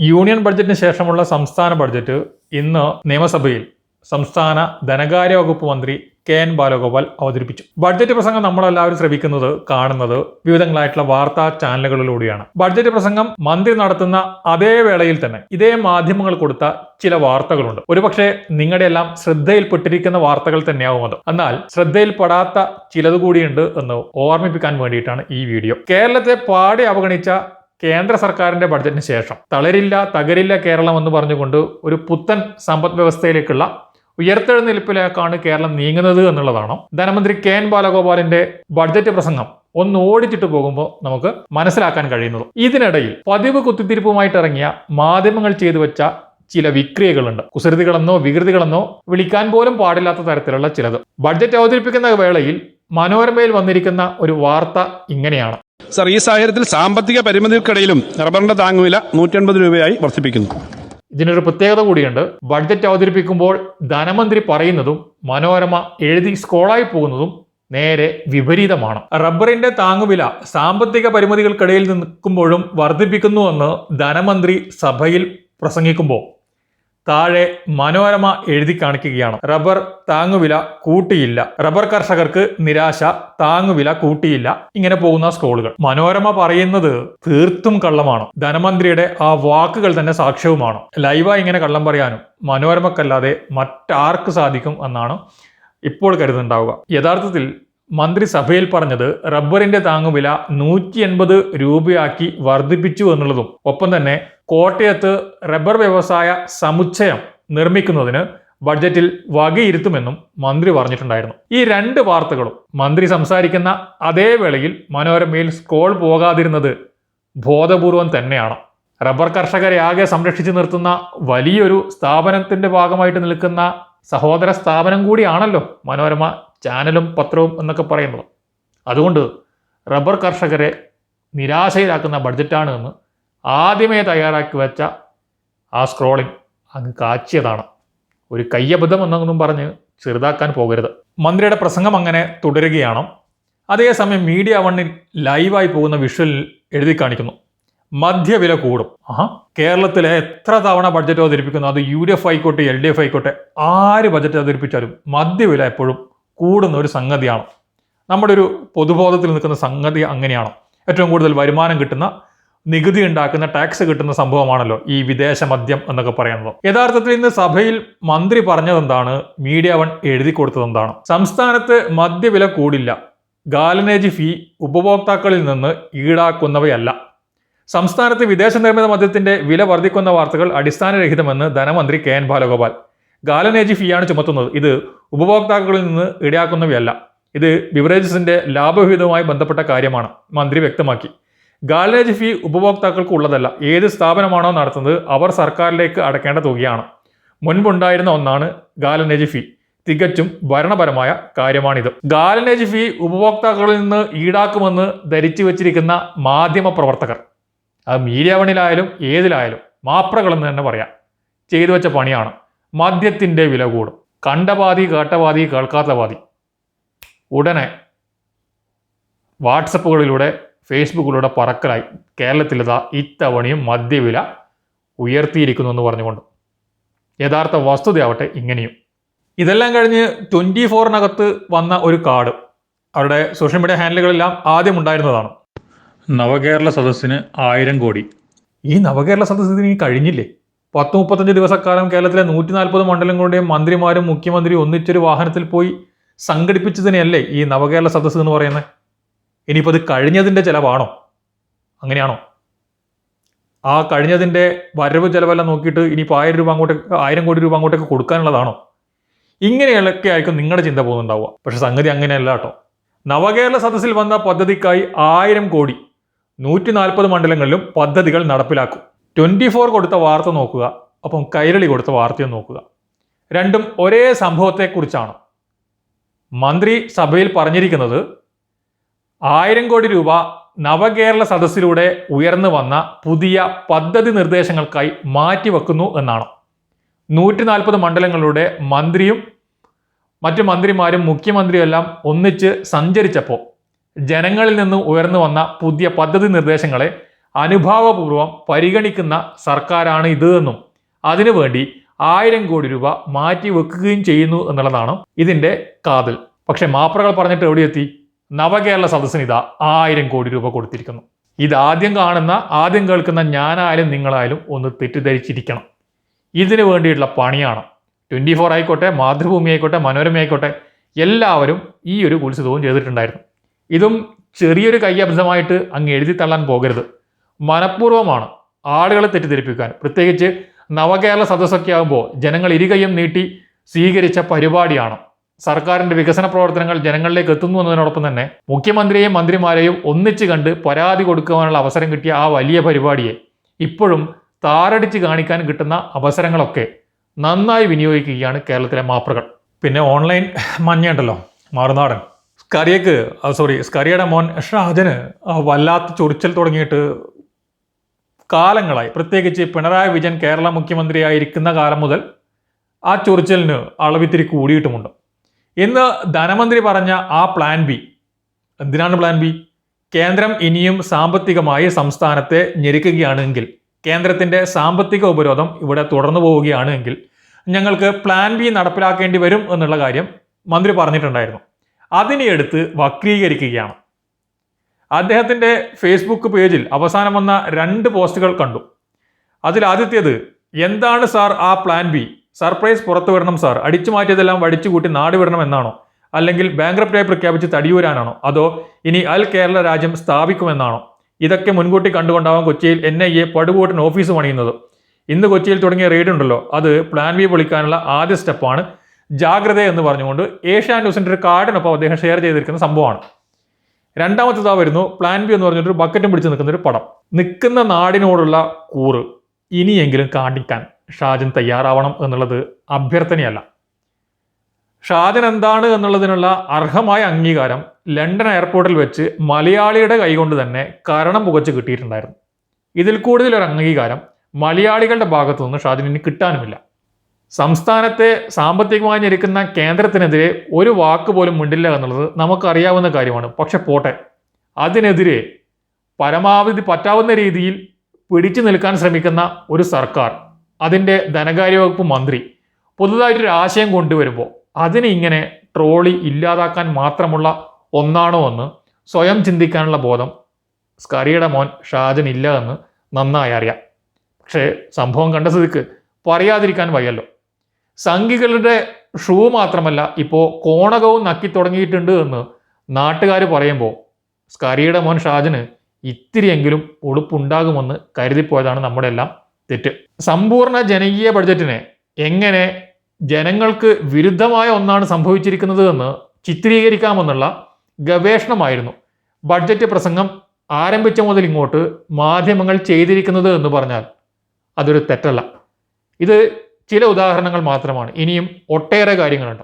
Union ബഡ്ജറ്റിന് ശേഷമുള്ള സംസ്ഥാന budget ഇന്ന് നിയമസഭയിൽ സംസ്ഥാന ധനകാര്യ വകുപ്പ് മന്ത്രി കെ എൻ ബാലഗോപാൽ അവതരിപ്പിച്ചു. ബഡ്ജറ്റ് പ്രസംഗം നമ്മളെല്ലാവരും ശ്രമിക്കുന്നത് കാണുന്നത് വിവിധങ്ങളായിട്ടുള്ള വാർത്താ ചാനലുകളിലൂടെയാണ്. ബഡ്ജറ്റ് പ്രസംഗം മന്ത്രി നടത്തുന്ന അതേ വേളയിൽ തന്നെ ഇതേ മാധ്യമങ്ങൾ കൊടുത്ത ചില വാർത്തകളുണ്ട്. ഒരുപക്ഷെ നിങ്ങളുടെ എല്ലാം ശ്രദ്ധയിൽപ്പെട്ടിരിക്കുന്ന വാർത്തകൾ തന്നെയാവും അത്. എന്നാൽ ശ്രദ്ധയിൽപ്പെടാത്ത ചിലത് കൂടിയുണ്ട് എന്ന് ഓർമ്മിപ്പിക്കാൻ വേണ്ടിയിട്ടാണ് ഈ വീഡിയോ. കേരളത്തെ പാടെ അവഗണിച്ച കേന്ദ്ര സർക്കാരിന്റെ ബഡ്ജറ്റിന് ശേഷം. തളരില്ല തകരില്ല കേരളം എന്ന് പറഞ്ഞുകൊണ്ട് ഒരു പുത്തൻ സമ്പദ് വ്യവസ്ഥയിലേക്കുള്ള ഉയർത്തെഴുന്നേൽപ്പിലേക്കാണ് കേരളം നീങ്ങുന്നത് എന്നുള്ളതാണ്. ധനമന്ത്രി കെ എൻ ബാലഗോപാലിന്റെ ബഡ്ജറ്റ് പ്രസംഗം ഒന്ന് ഓടിച്ചിട്ട് പോകുമ്പോൾ നമുക്ക് മനസ്സിലാക്കാൻ കഴിയുന്നത്. ഇതിനിടയിൽ പതിവ് കുത്തിത്തിരിപ്പുമായിട്ട് ഇറങ്ങിയ മാധ്യമങ്ങൾ ചെയ്തു വെച്ച ചില വിക്രിയകളുണ്ട്. കുസൃതികളെന്നോ വികൃതികളെന്നോ വിളിക്കാൻ പോലും പാടില്ലാത്ത തരത്തിലുള്ള ചിലത്. ബഡ്ജറ്റ് അവതരിപ്പിക്കുന്ന വേളയിൽ മനോരമയിൽ വന്നിരിക്കുന്ന ഒരു വാർത്ത ഇങ്ങനെയാണ്. സർ ഈ സാഹചര്യത്തിൽ സാമ്പത്തിക പരിമിതികൾക്കിടയിലും റബ്ബറിന്റെ താങ്ങുവില നൂറ്റി അൻപത് രൂപയായി വർദ്ധിപ്പിക്കുന്നു. ഇതിനൊരു പ്രത്യേകത കൂടിയുണ്ട്. ബഡ്ജറ്റ് അവതരിപ്പിക്കുമ്പോൾ ധനമന്ത്രി പറയുന്നതും മനോരമ എഴുതി സ്കോളായി പോകുന്നതും നേരെ വിപരീതമാണ്. റബ്ബറിന്റെ താങ്ങുവില സാമ്പത്തിക പരിമിതികൾക്കിടയിൽ നിൽക്കുമ്പോഴും വർദ്ധിപ്പിക്കുന്നുവെന്ന് ധനമന്ത്രി സഭയിൽ പ്രസംഗിക്കുമ്പോൾ താഴെ മനോരമ എഴുതി കാണിക്കുകയാണ്. റബ്ബർ താങ്ങുവില കൂട്ടിയില്ല. റബ്ബർ കർഷകർക്ക് നിരാശ താങ്ങുവില കൂട്ടിയില്ല. ഇങ്ങനെ പോകുന്ന സ്ക്രോളുകൾ. മനോരമ പറയുന്നത് തീർത്തും കള്ളമാണ്. ധനമന്ത്രിയുടെ ആ വാക്കുകൾ തന്നെ സാക്ഷ്യവുമാണ്. ലൈവായി ഇങ്ങനെ കള്ളം പറയാനും മനോരമക്കല്ലാതെ മറ്റാർക്ക് സാധിക്കും എന്നാണ് ഇപ്പോൾ കരുതുന്നുണ്ടാവുക. യഥാർത്ഥത്തിൽ മന്ത്രിസഭയിൽ പറഞ്ഞത് റബ്ബറിന്റെ താങ്ങുവില നൂറ്റി എൺപത് രൂപയാക്കി വർദ്ധിപ്പിച്ചു എന്നുള്ളതും ഒപ്പം തന്നെ കോട്ടയത്ത് റബ്ബർ വ്യവസായ സമുച്ചയം നിർമ്മിക്കുന്നതിന് ബഡ്ജറ്റിൽ വകയിരുത്തുമെന്നും മന്ത്രി പറഞ്ഞിട്ടുണ്ടായിരുന്നു. ഈ രണ്ട് വാർത്തകളും മന്ത്രി സംസാരിക്കുന്ന അതേ വേളയിൽ മനോരമയിൽ സ്കോൾ പോകാതിരുന്നത് ബോധപൂർവം തന്നെയാണ്. റബ്ബർ കർഷകരെ ആകെ സംരക്ഷിച്ചു നിർത്തുന്ന വലിയൊരു സ്ഥാപനത്തിന്റെ ഭാഗമായിട്ട് നിൽക്കുന്ന സഹോദര സ്ഥാപനം കൂടിയാണല്ലോ മനോരമ ചാനലും പത്രവും എന്നൊക്കെ പറയുന്നത്. അതുകൊണ്ട് റബ്ബർ കർഷകരെ നിരാശയിലാക്കുന്ന ബഡ്ജറ്റാണ് എന്ന് ആദ്യമേ തയ്യാറാക്കി വെച്ച ആ സ്ക്രോളിംഗ് അങ്ങ് കാച്ചിയതാണ്. ഒരു കയ്യബദ്ധം എന്നൊന്നും പറഞ്ഞ് ചെറുതാക്കാൻ പോകരുത്. മന്ത്രിയുടെ പ്രസംഗം അങ്ങനെ തുടരുകയാണ്. അതേസമയം മീഡിയ വണ്ണിൽ ലൈവായി പോകുന്ന വിഷ്വലിൽ എഴുതി കാണിക്കുന്നു. മധ്യവില കൂടും. ആ കേരളത്തിലെ എത്ര തവണ ബഡ്ജറ്റ് അവതരിപ്പിക്കുന്നു? അത് യു ഡി എഫ് ആയിക്കോട്ടെ എൽ ഡി എഫ് ആയിക്കോട്ടെ ആര് ബഡ്ജറ്റ് അവതരിപ്പിച്ചാലും മധ്യവില എപ്പോഴും കൂടുന്ന ഒരു സംഗതിയാണ്. നമ്മുടെ ഒരു പൊതുബോധത്തിൽ നിൽക്കുന്ന സംഗതി അങ്ങനെയാണ്. ഏറ്റവും കൂടുതൽ വരുമാനം കിട്ടുന്ന നികുതി ഉണ്ടാക്കുന്ന ടാക്സ് കിട്ടുന്ന സംഭവമാണല്ലോ ഈ വിദേശ മദ്യം എന്നൊക്കെ പറയുന്നത്. യഥാർത്ഥത്തിൽ ഇന്ന് സഭയിൽ മന്ത്രി പറഞ്ഞതെന്താണ്? മീഡിയ വൺ എഴുതി കൊടുത്തതെന്താണ്? സംസ്ഥാനത്ത് മദ്യവില കൂടില്ല. ഗാലനേജ് ഫീ ഉപഭോക്താക്കളിൽ നിന്ന് ഈടാക്കുന്നവയല്ല. സംസ്ഥാനത്ത് വിദേശ നിർമ്മിത മദ്യത്തിന്റെ വില വർദ്ധിക്കുന്ന വാർത്തകൾ അടിസ്ഥാനരഹിതമെന്ന് ധനമന്ത്രി കെ എൻ ബാലഗോപാൽ. ഗാലനേജ് ഫീയാണ് ചുമത്തുന്നത്. ഇത് ഉപഭോക്താക്കളിൽ നിന്ന് ഈടാക്കുന്നവയല്ല. ഇത് ബിവറേജസിന്റെ ലാഭവിഹിതവുമായി ബന്ധപ്പെട്ട കാര്യമാണ്. മന്ത്രി വ്യക്തമാക്കി. ഗാലനേജ് ഫീ ഉപഭോക്താക്കൾക്ക് ഉള്ളതല്ല. ഏത് സ്ഥാപനമാണോ നടത്തുന്നത് അവർ സർക്കാരിലേക്ക് അടക്കേണ്ട തുകയാണ്. മുൻപുണ്ടായിരുന്ന ഒന്നാണ് ഗാലനേജ് ഫീ. തികച്ചും ഭരണപരമായ കാര്യമാണിത്. ഗാലനേജ് ഫീ ഉപഭോക്താക്കളിൽ നിന്ന് ഈടാക്കുമെന്ന് ധരിച്ചു വച്ചിരിക്കുന്ന മാധ്യമ പ്രവർത്തകർ. അത് മീഡിയ വണിലായാലും ഏതിലായാലും മാപ്രകളെന്ന് തന്നെ പറയാം. ചെയ്തു വെച്ച പണിയാണ്. മദ്യത്തിന്റെ വില കൂടും. കണ്ടപാതി കേട്ടപാതി കേൾക്കാത്ത പാതി ഉടനെ വാട്സപ്പുകളിലൂടെ ഫേസ്ബുക്കിലൂടെ പറക്കലായി. കേരളത്തിലിതാ ഇത്തവണയും മദ്യവില ഉയർത്തിയിരിക്കുന്നു എന്ന് പറഞ്ഞുകൊണ്ട്. യഥാർത്ഥ വസ്തുതയാവട്ടെ ഇങ്ങനെയും. ഇതെല്ലാം കഴിഞ്ഞ് ട്വന്റി ഫോറിനകത്ത് വന്ന ഒരു കാർഡ്. അവരുടെ സോഷ്യൽ മീഡിയ ഹാൻഡിലുകളെല്ലാം ആദ്യം ഉണ്ടായിരുന്നതാണ്. നവകേരള സദസ്സിന് ആയിരം കോടി. ഈ നവകേരള സദസ്സ് ഇതിന് കഴിഞ്ഞില്ലേ? പത്ത് മുപ്പത്തഞ്ച് ദിവസക്കാലം കേരളത്തിലെ നൂറ്റി നാൽപ്പത് മണ്ഡലങ്ങളുടെയും മന്ത്രിമാരും മുഖ്യമന്ത്രിയും ഒന്നിച്ചൊരു വാഹനത്തിൽ പോയി സംഘടിപ്പിച്ചതിനെയല്ലേ ഈ നവകേരള സദസ്സ് എന്ന് പറയുന്നത്? ഇനിയിപ്പോൾ അത് കഴിഞ്ഞതിന്റെ ചിലവാണോ? അങ്ങനെയാണോ? ആ കഴിഞ്ഞതിന്റെ വരവ് ചിലവെല്ലാം നോക്കിയിട്ട് ഇനിയിപ്പോൾ ആയിരം രൂപ അങ്ങോട്ടേക്ക് ആയിരം കോടി രൂപ അങ്ങോട്ടേക്ക് കൊടുക്കാനുള്ളതാണോ? ഇങ്ങനെയൊക്കെ ആയിരിക്കും നിങ്ങളുടെ ചിന്ത പോകുന്നുണ്ടാവുക. പക്ഷെ സംഗതി അങ്ങനെയല്ല കേട്ടോ. നവകേരള സദസ്സിൽ വന്ന പദ്ധതിക്കായി ആയിരം കോടി നൂറ്റി നാൽപ്പത് മണ്ഡലങ്ങളിലും പദ്ധതികൾ നടപ്പിലാക്കും. ട്വന്റി ഫോർ കൊടുത്ത വാർത്ത നോക്കുക. അപ്പം കൈരളി കൊടുത്ത വാർത്തയും നോക്കുക. രണ്ടും ഒരേ സംഭവത്തെക്കുറിച്ചാണ്. മന്ത്രി സഭയിൽ പറഞ്ഞിരിക്കുന്നത് ആയിരം കോടി രൂപ നവകേരള സദസ്സിലൂടെ ഉയർന്നു വന്ന പുതിയ പദ്ധതി നിർദ്ദേശങ്ങൾക്കായി മാറ്റിവെക്കുന്നു എന്നാണ്. നൂറ്റി നാൽപ്പത് മണ്ഡലങ്ങളുടെ മന്ത്രിയും മറ്റു മന്ത്രിമാരും മുഖ്യമന്ത്രിയും എല്ലാം ഒന്നിച്ച് സഞ്ചരിച്ചപ്പോൾ ജനങ്ങളിൽ നിന്ന് ഉയർന്നു വന്ന പുതിയ പദ്ധതി നിർദ്ദേശങ്ങളെ അനുഭാവപൂർവം പരിഗണിക്കുന്ന സർക്കാരാണ് ഇത് എന്നും അതിനുവേണ്ടി ആയിരം കോടി രൂപ മാറ്റി വെക്കുകയും ചെയ്യുന്നു എന്നുള്ളതാണ് ഇതിന്റെ കാതൽ. പക്ഷെ മാപ്രകൾ പറഞ്ഞിട്ട് എവിടെയെത്തി? നവകേരള സദസ്സിന് ഇതാ ആയിരം കോടി രൂപ കൊടുത്തിരിക്കുന്നു. ഇത് ആദ്യം കാണുന്ന ആദ്യം കേൾക്കുന്ന ഞാനായാലും നിങ്ങളായാലും ഒന്ന് തെറ്റിദ്ധരിച്ചിരിക്കണം. ഇതിനു വേണ്ടിയിട്ടുള്ള പണിയാണ്. ട്വന്റി ഫോർ ആയിക്കോട്ടെ മാതൃഭൂമി ആയിക്കോട്ടെ മനോരമ ആയിക്കോട്ടെ എല്ലാവരും ഈ ഒരു കുൽസിതവും ചെയ്തിട്ടുണ്ടായിരുന്നു. ഇതും ചെറിയൊരു കയ്യബ്ദമായിട്ട് അങ്ങ് എഴുതി തള്ളാൻ പോകരുത്. മനഃപൂർവമാണ് ആളുകളെ തെറ്റിദ്ധരിപ്പിക്കാൻ. പ്രത്യേകിച്ച് നവകേരള സദസ്സൊക്കെ ആകുമ്പോൾ ജനങ്ങൾ ഇരുകയും നീട്ടി സ്വീകരിച്ച പരിപാടിയാണ്. സർക്കാരിന്റെ വികസന പ്രവർത്തനങ്ങൾ ജനങ്ങളിലേക്ക് എത്തുന്നു എന്നതിനോടൊപ്പം തന്നെ മുഖ്യമന്ത്രിയെയും മന്ത്രിമാരെയും ഒന്നിച്ച് കണ്ട് പരാതി കൊടുക്കുവാനുള്ള അവസരം കിട്ടിയ ആ വലിയ പരിപാടിയെ ഇപ്പോഴും താറടിച്ച് കാണിക്കാൻ കിട്ടുന്ന അവസരങ്ങളൊക്കെ നന്നായി വിനിയോഗിക്കുകയാണ് കേരളത്തിലെ മാപ്രകൾ. പിന്നെ ഓൺലൈൻ മഞ്ഞുണ്ടല്ലോ മാറുനാടൻ. സ്കറിയക്ക് സോറി സ്കറിയയുടെ മോൻ ഷാജന് വല്ലാത്ത ചൊറിച്ചൽ തുടങ്ങിയിട്ട് കാലങ്ങളായി. പ്രത്യേകിച്ച് പിണറായി വിജയൻ കേരള മുഖ്യമന്ത്രിയായിരിക്കുന്ന കാലം മുതൽ ആ ചൊറിച്ചലിന് അളവിത്തിരി കൂടിയിട്ടുമുണ്ട്. ഇന്ന് ധനമന്ത്രി പറഞ്ഞ ആ പ്ലാൻ ബി എന്തിനാണ് പ്ലാൻ ബി കേന്ദ്രം ഇനിയും സാമ്പത്തികമായി സംസ്ഥാനത്തെ ഞെരുക്കുകയാണെങ്കിൽ കേന്ദ്രത്തിന്റെ സാമ്പത്തിക ഉപരോധം ഇവിടെ തുടർന്നു പോവുകയാണ് എങ്കിൽ ഞങ്ങൾക്ക് പ്ലാൻ ബി നടപ്പിലാക്കേണ്ടി വരും എന്നുള്ള കാര്യം മന്ത്രി പറഞ്ഞിട്ടുണ്ടായിരുന്നു. അതിനെടുത്ത് വക്രീകരിക്കുകയാണ്. അദ്ദേഹത്തിന്റെ ഫേസ്ബുക്ക് പേജിൽ അവസാനം വന്ന രണ്ട് പോസ്റ്റുകൾ കണ്ടു. അതിൽ ആദ്യത്തേത് എന്താണ് സാർ ആ പ്ലാൻ ബി സർപ്രൈസ് പുറത്തു വരണം സാർ. അടിച്ചു മാറ്റിയതെല്ലാം വടിച്ചു കൂട്ടി നാട് വിടണം എന്നാണോ? അല്ലെങ്കിൽ ബാങ്ക്രപ്റ്റായി പ്രഖ്യാപിച്ച് തടിയൂരാനാണോ? അതോ ഇനി അൽ കേരള രാജ്യം സ്ഥാപിക്കുമെന്നാണോ? ഇതൊക്കെ മുൻകൂട്ടി കണ്ടുകൊണ്ടാവാം കൊച്ചിയിൽ എൻ ഐ എ പടുകൂട്ടൻ ഓഫീസ് പണിയുന്നത്. ഇന്ന് കൊച്ചിയിൽ തുടങ്ങിയ റെയ്ഡ് ഉണ്ടല്ലോ. അത് പ്ലാൻ വി പൊളിക്കാനുള്ള ആദ്യ സ്റ്റെപ്പാണ്. ജാഗ്രത എന്ന് പറഞ്ഞുകൊണ്ട് ഏഷ്യാ ന്യൂസിന്റെ ഒരു കാർഡിനൊപ്പം അദ്ദേഹം ഷെയർ ചെയ്തിരിക്കുന്ന സംഭവമാണ്. രണ്ടാമത്തേതാ വരുന്നു. പ്ലാൻ ബി എന്ന് പറഞ്ഞിട്ട് ഒരു ബക്കറ്റും പിടിച്ച് നിൽക്കുന്ന ഒരു പടം. നിൽക്കുന്ന നാടിനോടുള്ള കൂറ് ഇനിയെങ്കിലും കാണിക്കാൻ. ഷാജൻ തയ്യാറാവണം എന്നുള്ളത് അഭ്യർത്ഥനയല്ല. ഷാജൻ എന്താണ് എന്നുള്ളതിനുള്ള അർഹമായ അംഗീകാരം ലണ്ടൻ എയർപോർട്ടിൽ വെച്ച് മലയാളിയുടെ കൈകൊണ്ട് തന്നെ കരണം പുകച്ച് കിട്ടിയിട്ടുണ്ടായിരുന്നു. ഇതിൽ കൂടുതൽ ഒരു അംഗീകാരം മലയാളികളുടെ ഭാഗത്തു നിന്ന് ഇനി കിട്ടാനുമില്ല. സംസ്ഥാനത്തെ സാമ്പത്തികമായി ഞെരുക്കുന്ന കേന്ദ്രത്തിനെതിരെ ഒരു വാക്ക് പോലും മിണ്ടില്ല എന്നുള്ളത് നമുക്കറിയാവുന്ന കാര്യമാണ്. പക്ഷെ പോട്ടെ. അതിനെതിരെ പരമാവധി പറ്റാവുന്ന രീതിയിൽ പിടിച്ചു നിൽക്കാൻ ശ്രമിക്കുന്ന ഒരു സർക്കാർ അതിന്റെ ധനകാര്യ വകുപ്പ് മന്ത്രി പുതുതായിട്ടൊരു ആശയം കൊണ്ടുവരുമ്പോൾ അതിനെ ഇങ്ങനെ ട്രോളി ഇല്ലാതാക്കാൻ മാത്രമുള്ള ഒന്നാണോ എന്ന് സ്വയം ചിന്തിക്കാനുള്ള ബോധം സ്കറിയുടെ മോൻ ഷാജൻ ഇല്ല എന്ന് നന്നായി അറിയാം. പക്ഷേ സംഭവം കണ്ട സ്ഥിതിക്ക് പറയാതിരിക്കാൻ വയ്യല്ലോ. സംഘികളുടെ ഷൂ മാത്രമല്ല ഇപ്പോൾ കോണകവും നക്കി തുടങ്ങിയിട്ടുണ്ട് എന്ന് നാട്ടുകാർ പറയുമ്പോൾ സ്കറിയുടെ മോൻ ഷാജന് ഇത്തിരിയെങ്കിലും ഉളുപ്പുണ്ടാകുമെന്ന് കരുതിപ്പോയതാണ് നമ്മുടെ എല്ലാം തെറ്റ്. സമ്പൂർണ ജനകീയ ബഡ്ജറ്റിനെ എങ്ങനെ ജനങ്ങൾക്ക് വിരുദ്ധമായ ഒന്നാണ് സംഭവിച്ചിരിക്കുന്നത് എന്ന് ചിത്രീകരിക്കാമെന്നുള്ള ഗവേഷണമായിരുന്നു. ബഡ്ജറ്റ് പ്രസംഗം ആരംഭിച്ച മുതൽ ഇങ്ങോട്ട് മാധ്യമങ്ങൾ ചെയ്തിരിക്കുന്നത് എന്ന് പറഞ്ഞാൽ അതൊരു തെറ്റല്ല. ഇത് ചില ഉദാഹരണങ്ങൾ മാത്രമാണ്. ഇനിയും ഒട്ടേറെ കാര്യങ്ങളുണ്ട്.